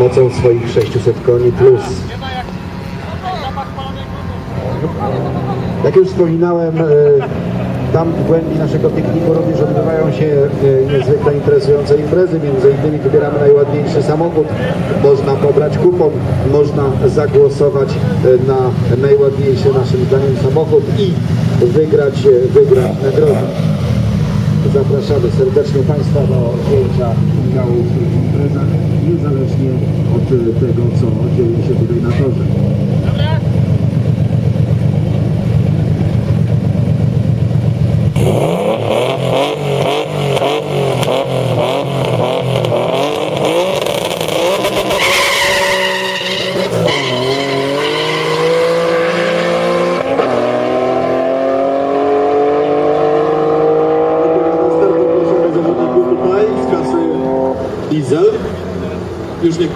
mocą swoich 600 koni plus. Jak już wspominałem, e, tam w głębi naszego pikniku również odbywają się e, niezwykle interesujące imprezy. Między innymi wybieramy najładniejszy samochód. Można pobrać kupon, można zagłosować e, na najładniejszy naszym zdaniem samochód i wygrać, wygrać nagrodę. Zapraszamy serdecznie Państwa do wzięcia udziału w tych imprezach, niezależnie od e, tego, co dzieje się tutaj na torze. Klasy Diesel. Już nie